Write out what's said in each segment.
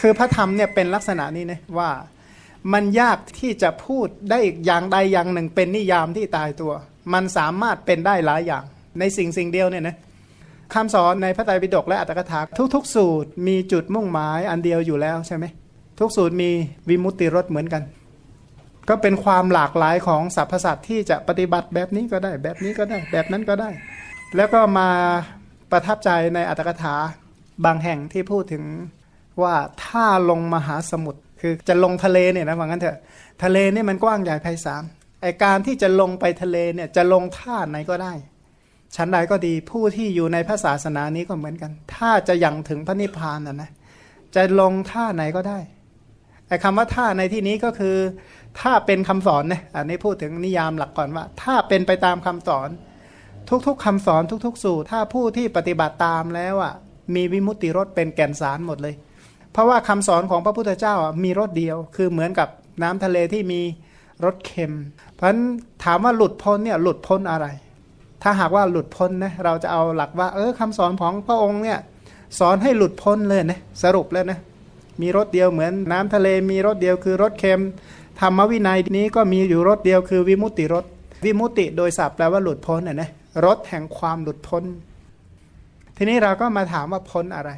คือพระธรรมเนี่ยเป็นลักษณะนี้นะว่ามันยากที่จะพูดได้อย่างใดอย่างหนึ่งเป็นนิยามที่ตายตัว มันสามารถเป็นได้หลายอย่าง ในสิ่งสิ่งเดียวเนี่ยนะคำสอนในพระไตรปิฎกและอัตถกถาทุกๆ สูตรมีจุดมุ่งหมายอันเดียวอยู่แล้วใช่ไหมทุกสูตรมีวิมุตติรสเหมือนกัน ก็เป็นความหลากหลายของสรรพสัตว์ที่จะปฏิบัติแบบนี้ก็ได้แบบนี้ก็ได้แบบนั้นก็ได้ แล้วก็มาประทับใจในอัตถกถาบางแห่งที่พูดถึง ว่าถ้าลงมหาสมุทรคือจะลงทะเลเนี่ยนะว่างั้นเถอะทะเลเนี่ยมันกว้างใหญ่ไพศาลไอการที่จะลงไปทะเลเนี่ยจะลงท่าไหนก็ได้ ชั้นใดก็ดีผู้ที่อยู่ในพระศาสนานี้ก็เหมือนกัน ถ้าจะยังถึงพระนิพพานนะนะจะลงท่าไหนก็ได้ไอ้คำว่าท่าในที่นี้ก็คือ ถ้าเป็นคำสอนนะอันนี้พูดถึงนิยามหลักก่อนว่า ถ้าเป็นไปตามคำสอน ทุกๆคำสอนทุก ๆ สูตร ถ้าผู้ที่ปฏิบัติตามแล้วอะมีวิมุตติรสเป็นแก่นสารหมดเลย เพราะว่าคำสอนของพระพุทธเจ้ามีรสเดียว คือเหมือนกับน้ำทะเลที่มีรสเค็ม เพราะฉะนั้นถามว่าหลุดพ้นเนี่ยหลุดพ้นอะไร ถ้าหากว่าหลุดพ้นนะเราจะเอาหลักว่า เออคำสอนของพระองค์เนี่ยสอนให้หลุดพ้นเลยนะสรุปแล้วนะมีรสเดียวเหมือนน้ำทะเลมีรสเดียวคือรสเค็มธรรมวินัยนี้ก็มีอยู่รสเดียวคือวิมุตติรสวิมุตติโดยศัพท์แปลว่าหลุดพ้นอะนะรสแห่งความหลุดพ้น ทีนี้เราก็มาถามว่าพ้นอะไร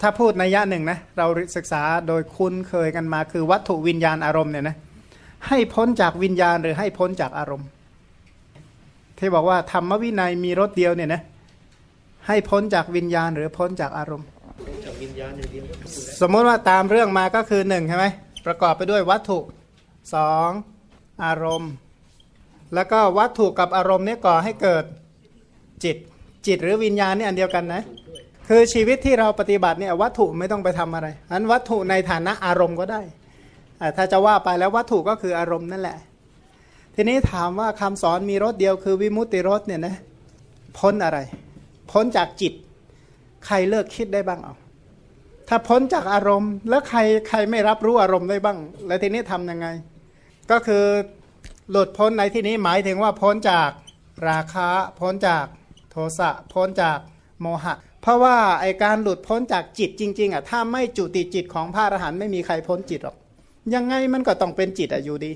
ถ้าพูดในยะหนึ่งนะเราศึกษาโดยคุ้นเคยกันมาคือวัตถุวิญญาณอารมณ์เนี่ยนะให้พ้นจากวิญญาณหรือให้พ้นจากอารมณ์ ที่บอกว่าธรรมวินัยมีรสเดียวเนี่ยนะให้พ้นจากวิญญาณหรือพ้นจากอารมณ์ สมมติว่าตามเรื่องมาก็คือหนึ่งใช่ไหมประกอบไปด้วยวัตถุสองอารมณ์ แล้วก็วัตถุกับอารมณ์เนี่ยก่อให้เกิดจิตจิตหรือวิญญาณเนี่ยอันเดียวกันนะ คือชีวิตที่เราปฏิบัติเนี่ยวัตถุไม่ต้องไปทำอะไรอันวัตถุในฐานะอารมณ์ก็ได้ ถ้าจะว่าไปแล้ววัตถุก็คืออารมณ์นั่นแหละ ทีนี้ถามว่าคำสอนมีรสเดียวคือวิมุตติรสเนี่ยนะพ้นอะไร พ้นจากจิต ใครเลิกคิดได้บ้างเอาถ้าพ้นจากอารมณ์ แล้วใครใครไม่รับรู้อารมณ์ได้บ้าง แล้วทีนี้ทำยังไง ก็คือหลุดพ้นในที่นี้หมายถึงว่าพ้นจากราคะ พ้นจากโทสะพ้นจากโมหะ เพราะว่าไอการหลุดพ้นจากจิตจริง ๆอะถ้าไม่จุติจิตของพระอรหันต์ไม่มีใครพ้นจิตหรอกยังไงมันก็ต้องเป็นจิตอะอยู่ดี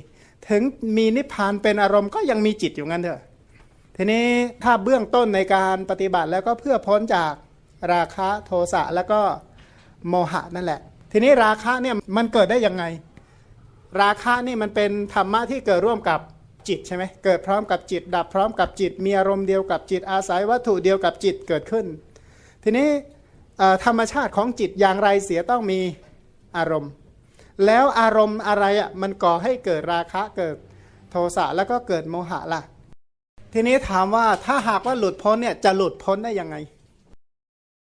ถึงมีนิพพานเป็นอารมณ์ก็ยังมีจิตอยู่งั้นเถอะทีนี้ถ้าเบื้องต้นในการปฏิบัติแล้วก็เพื่อพ้นจากราคะโทสะแล้วก็โมหะนั่นแหละ ทีนี้ราคะเนี่ยมันเกิดได้ยังไง ราคะนี่มันเป็นธรรมะที่เกิดร่วมกับจิตใช่ไหมเกิดพร้อมกับจิต ดับพร้อมกับจิต มีอารมณ์เดียวกับจิตอาศัยวัตถุเดียวกับจิตเกิดขึ้น ทีนี้ธรรมชาติของจิตอย่างไรเสียต้องมีอารมณ์ แล้วอารมณ์อะไรอะมันก่อให้เกิดราคะเกิดโทสะแล้วก็เกิดโมหะล่ะ ทีนี้ถามว่าถ้าหากว่าหลุดพ้นเนี่ยจะหลุดพ้นได้ยังไง